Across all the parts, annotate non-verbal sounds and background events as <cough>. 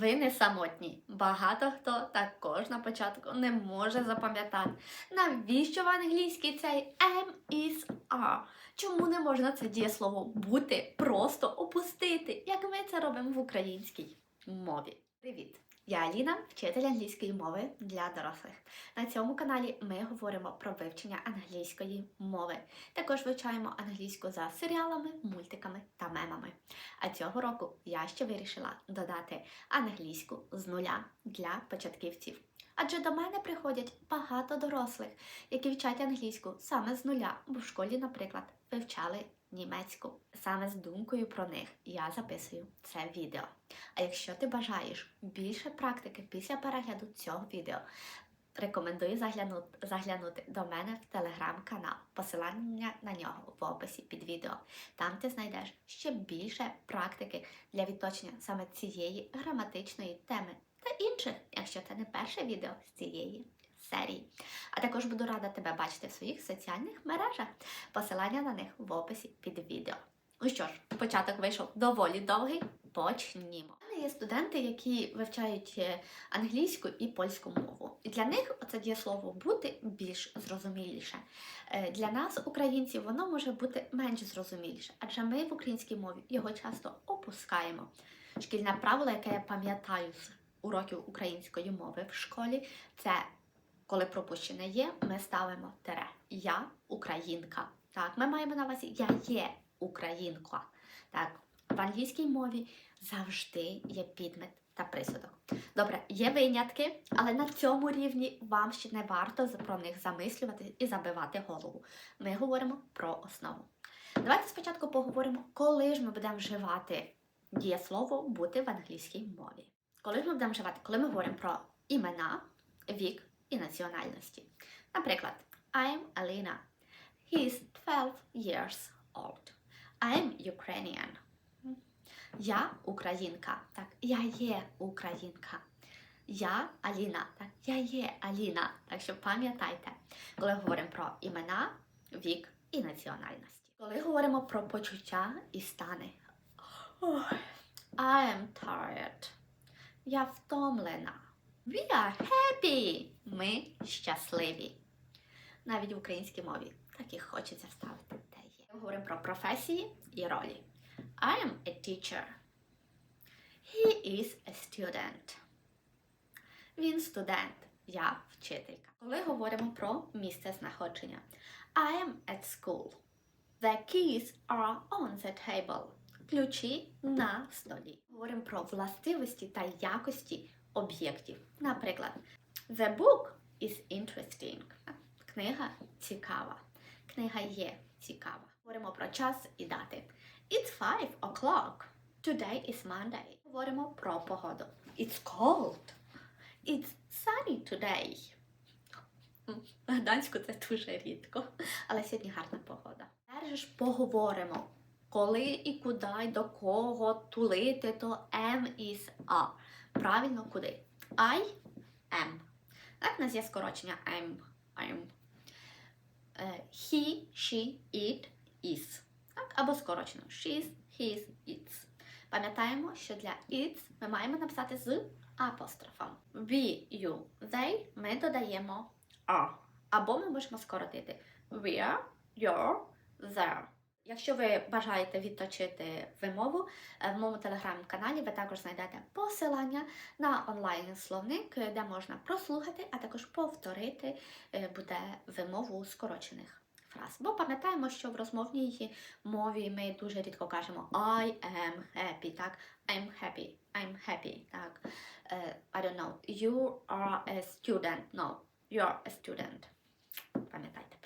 Ви не самотні. Багато хто також на початку не може запам'ятати, навіщо в англійській цей am is are. Чому не можна це дієслово бути, просто опустити, як ми це робимо в українській мові? Привіт! Я Аліна, вчитель англійської мови для дорослих. На цьому каналі ми говоримо про вивчення англійської мови. Також вивчаємо англійську за серіалами, мультиками та мемами. А цього року я ще вирішила додати англійську з нуля для початківців. Адже до мене приходять багато дорослих, які вчать англійську саме з нуля, бо в школі, наприклад, вивчали німецьку. Саме з думкою про них я записую це відео. А якщо ти бажаєш більше практики після перегляду цього відео, рекомендую заглянути, заглянути до мене в телеграм-канал. Посилання на нього в описі під відео. Там ти знайдеш ще більше практики для відточення саме цієї граматичної теми та інших, якщо це не перше відео з цієї серії. А також буду рада тебе бачити в своїх соціальних мережах. Посилання на них в описі під відео. Ну що ж, початок вийшов доволі довгий. Почнімо. У мене є студенти, які вивчають е, англійську і польську мову. І для них це дієслово бути більш зрозуміліше. Е, Для нас, українців, воно може бути менш зрозуміліше, адже ми в українській мові його часто опускаємо. Шкільне правило, яке я пам'ятаю з уроків української мови в школі, це коли пропущене є, ми ставимо тере. Я українка. Так, ми маємо на увазі я є українка. Так, в англійській мові завжди є підмет та присудок. Добре, є винятки, але на цьому рівні вам ще не варто про них замислювати і забивати голову. Ми говоримо про основу. Давайте спочатку поговоримо, коли ж ми будемо вживати дієслово бути в англійській мові. Коли ж ми будемо вживати, коли ми говоримо про імена, вік і національності. Наприклад, I'm Alina. He's 12 years old. I'm Ukrainian. Я українка. Так, я є українка. Я Аліна. Так, я є Аліна. Так що пам'ятайте, коли говоримо про імена, вік і національності. Коли говоримо про почуття і стани. I am tired. Я втомлена. We are happy. Ми щасливі. Навіть в українській мові так і хочеться вставити те є. Ми говоримо про професії і ролі. I am a teacher. He is a student. Він студент. Я вчителька. Коли говоримо про місце знаходження. I am at school. The keys are on the table. Ключі на столі. Говоримо про властивості та якості об'єктів. Наприклад, The book is interesting. Книга цікава. Книга є цікава. Говоримо про час і дати. It's five o'clock. Today is Monday. Говоримо про погоду. It's cold. It's sunny today. В Гданську це дуже рідко, але сьогодні гарна погода. Тепер ж поговоримо, коли і куди, і до кого тулити, то am is a. Правильно, куди? I am. Так, у нас є скорочення I'm, I'm. Е, He, she, it, is. Так, або скорочено she's, his, its. Пам'ятаємо, що для its ми маємо написати з апострофом. We, you, they ми додаємо are. Або ми можемо скоротити we're, you're, there. Якщо ви бажаєте відточити вимову, е, в моєму телеграм-каналі ви також знайдете посилання на онлайн-словник, е, де можна прослухати, а також повторити е, буде вимову скорочених фраз. Бо пам'ятаємо, що в розмовній мові ми дуже рідко кажемо I am happy, так? I'm happy, I'm happy, так? I don't know, you are a student. No, you're a student. Пам'ятайте.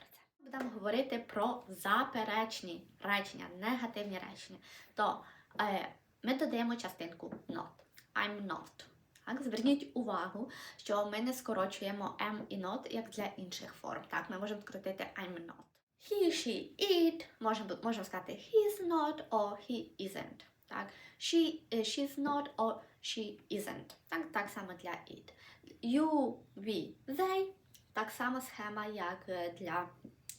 Будемо говорити про заперечні речення, негативні речення. То е, ми додаємо частинку not. I'm not. Так, зверніть увагу, що ми не скорочуємо am і not, як для інших форм. Так, ми можемо скоротити I'm not. He, she, it. Можемо, можемо сказати he's not or he isn't. Так, she, е, she's not or she isn't. Так, так само для it. You, we, they. Так само схема, як е, для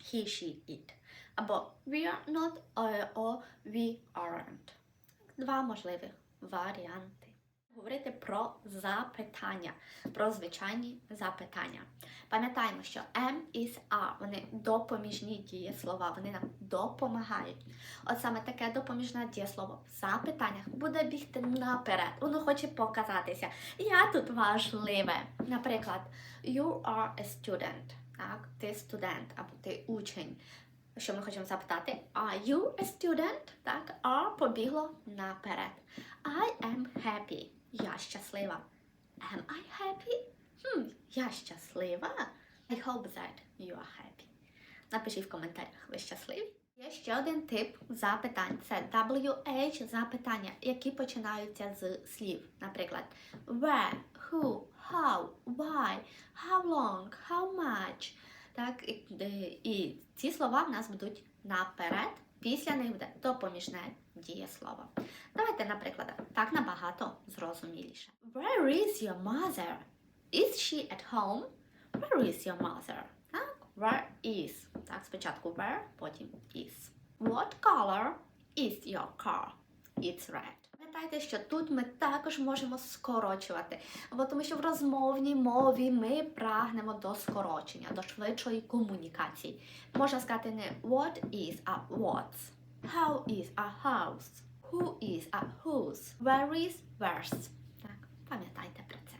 he, she, it. Або we are not or, we aren't. Два можливих варіанти. Говорити про запитання, про звичайні запитання. Пам'ятаємо, що am, is, are – вони допоміжні дієслова, вони нам допомагають. От саме таке допоміжне дієслово в запитаннях буде бігти наперед. Воно хоче показатися. Я тут важливе. Наприклад, you are a student. Так, ти студент або ти учень. Що ми хочемо запитати? Are you a student? Так, are побігло наперед. I am happy. Я щаслива. Am I happy? Хм, я щаслива. I hope that you are happy. Напишіть в коментарях, ви щасливі. Є ще один тип запитань. Це WH запитання, які починаються з слів. Наприклад, where, who, how, why, how long, how much. Так, і, е, і ці слова в нас будуть наперед. Після них буде допоміжне дієслово. Давайте на прикладах. Так набагато зрозуміліше. Where is your mother? Is she at home? Where is your mother? Так, where is? Так, спочатку where, потім is. What color is your car? It's red. Пам'ятайте, що тут ми також можемо скорочувати, бо тому що в розмовній мові ми прагнемо до скорочення, до швидшої комунікації. Можна сказати не what is, а what's. How is a house? Who is a whose? Where is where's? Так, пам'ятайте про це.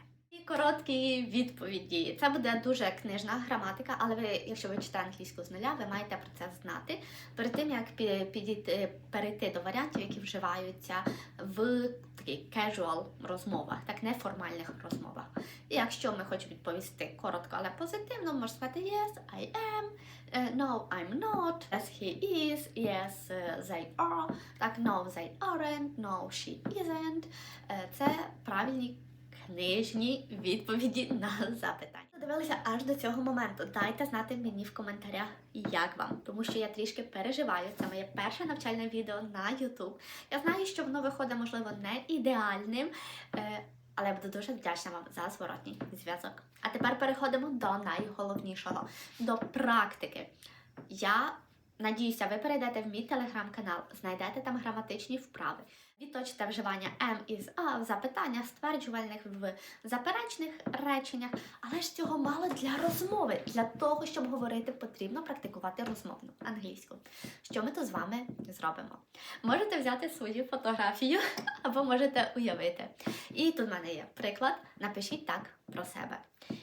Короткі відповіді. Це буде дуже книжна граматика, але ви, якщо ви читаєте англійську з нуля, ви маєте про це знати перед тим, як пі- підійти, перейти до варіантів, які вживаються в такій casual розмовах, так неформальних розмовах. І якщо ми хочемо відповісти коротко, але позитивно, можна сказати yes, I am, е, no, I'm not, yes, he is, yes, е, they are, так, no, they aren't, no, she isn't. Е, Це правильні книжні відповіді на запитання. Дивилися аж до цього моменту. Дайте знати мені в коментарях, як вам, тому що я трішки переживаю. Це моє перше навчальне відео на YouTube. Я знаю, що воно виходить, можливо, не ідеальним, е, але я буду дуже вдячна вам за зворотній зв'язок. А тепер переходимо до найголовнішого до практики. Я надіюся, ви перейдете в мій телеграм-канал, знайдете там граматичні вправи. Відточите вживання am, is, a в запитаннях, стверджувальних в заперечних реченнях, але ж цього мало для розмови. Для того, щоб говорити, потрібно практикувати розмовну англійську. Що ми тут з вами зробимо? Можете взяти свою фотографію <laughs> або можете уявити. І тут в мене є приклад. Напишіть так про себе.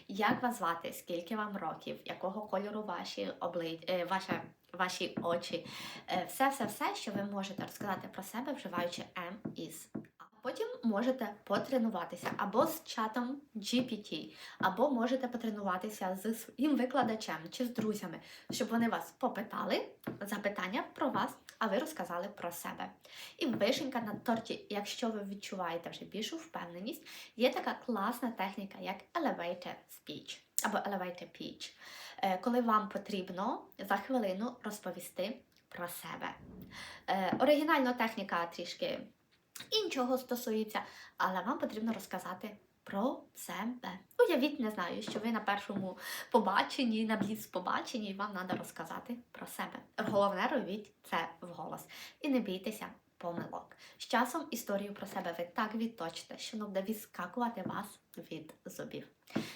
Як вас звати? Скільки вам років? Якого кольору ваші обли... е, ваша, ваші очі? Е, Все, все, все, що ви можете розказати про себе, вживаючи am, is. Потім можете потренуватися або з чатом GPT, або можете потренуватися з своїм викладачем чи з друзями, щоб вони вас попитали запитання про вас, а ви розказали про себе. І вишенька на торті, якщо ви відчуваєте вже більшу впевненість, є така класна техніка, як elevator speech або elevator pitch, е, коли вам потрібно за хвилину розповісти про себе. Е, Оригінальна техніка трішки іншого стосується, але вам потрібно розказати про себе. Уявіть, не знаю, що ви на першому побаченні, на бліц побаченні, і вам треба розказати про себе. Головне, робіть це вголос. І не бійтеся помилок. З часом історію про себе ви так відточите, що воно буде відскакувати вас від зубів.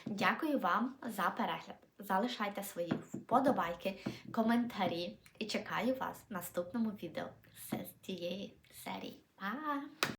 Дякую вам за перегляд. Залишайте свої вподобайки, коментарі і чекаю вас в наступному відео з цієї серії. 啊